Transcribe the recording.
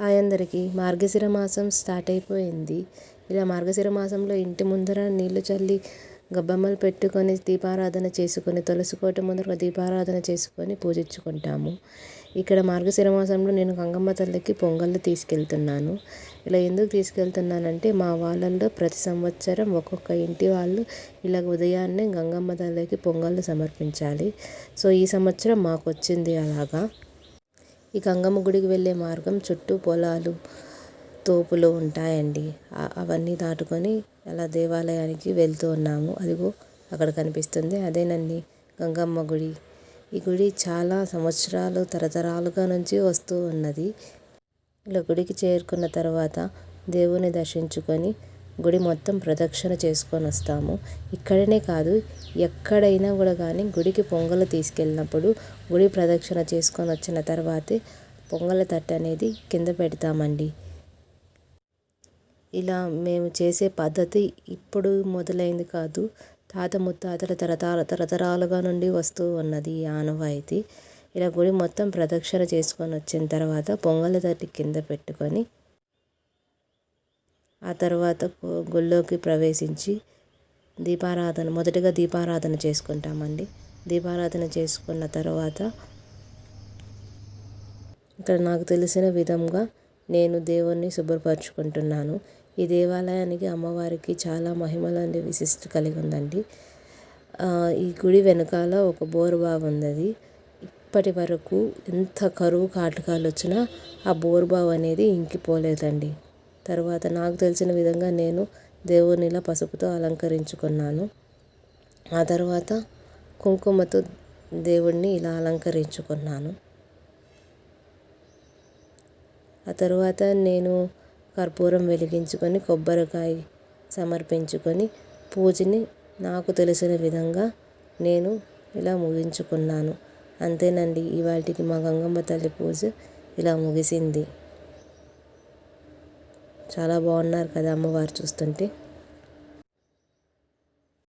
Hi అందరికీ మార్గశిర మాసం start అయిపోయింది. ఇలా మార్గశిర మాసంలో ఇంటి ముందర నీళ్ళు చల్లి గబ్బమ్మలు పెట్టుకొని దీపారాధన చేసుకొని తులసి కోట ముందర దీపారాధన చేసుకొని పూజించుకుంటాము. ఇక్కడ మార్గశిర మాసంలో నేను గంగమ్మ తల్లికి పొంగళ్ళు తీసుకెళ్తున్నాను. ఇలా ఎందుకు తీసుకెళ్తున్నానంటే మా వాళ్ళల్లో ప్రతి సంవత్సరం ఒక్కొక్క ఇంటి వాళ్ళు ఇలా ఉదయాన్నే గంగమ్మ తల్లికి పొంగళ్ళు సమర్పించాలి. సో ఈ సంవత్సరం మాకు వచ్చింది అలాగా. ఈ గంగమ్మ గుడికి వెళ్ళే మార్గం చుట్టూ పొలాలు తోపులు ఉంటాయండి. అవన్నీ దాటుకొని అలా దేవాలయానికి వెళ్తూ ఉన్నాము. అదిగో అక్కడ కనిపిస్తుంది. అదేనండి గంగమ్మ గుడి. ఈ గుడి చాలా సంవత్సరాలు తరతరాలుగా నుంచి వస్తూ ఉన్నది. ఇలా గుడికి చేరుకున్న తర్వాత దేవుని దర్శించుకొని గుడి మొత్తం ప్రదక్షిణ చేసుకొని వస్తాము. ఇక్కడనే కాదు ఎక్కడైనా కూడా కానీ గుడికి పొంగలు తీసుకెళ్ళినప్పుడు గుడి ప్రదక్షిణ చేసుకొని వచ్చిన తర్వాతే పొంగల తట్టు అనేది కింద పెడతామండి. ఇలా మేము చేసే పద్ధతి ఇప్పుడు మొదలైంది కాదు. తాత ముత్తాతల తరతర తరతరాలుగా నుండి వస్తూ ఉన్నది ఈ ఆనవాయితీ ఇలా గుడి మొత్తం ప్రదక్షిణ చేసుకొని వచ్చిన తర్వాత పొంగల తట్టి కింద పెట్టుకొని ఆ తర్వాత గుళ్ళోకి ప్రవేశించి దీపారాధన మొదటిగా దీపారాధన చేసుకుంటామండి. దీపారాధన చేసుకున్న తర్వాత ఇక్కడ నాకు తెలిసిన విధంగా నేను దేవుణ్ణి శుభ్రపరచుకుంటున్నాను. ఈ దేవాలయానికి అమ్మవారికి చాలా మహిమలు విశిష్ట కలిగి ఉందండి ఈ గుడి వెనకాల ఒక బోరుబావి ఉంది ఇప్పటి వరకు ఎంత కరువు కాటకాలు వచ్చినా ఆ బోరుబావి అనేది ఇంకిపోలేదండి. తర్వాత నాకు తెలిసిన విధంగా నేను దేవునిలా పసుపుతో అలంకరించుకున్నాను. ఆ తర్వాత కుంకుమతో దేవుణ్ణి ఇలా అలంకరించుకున్నాను. ఆ తర్వాత నేను కర్పూరం వెలిగించుకొని కొబ్బరికాయ సమర్పించుకొని పూజని నాకు తెలిసిన విధంగా నేను ఇలా ముగించుకున్నాను. అంతేనండి ఇవాటికి మా గంగమ్మ తల్లి పూజ ఇలా ముగిసింది. చాలా బాగున్నారు కదా అమ్మవారు చూస్తుంటే.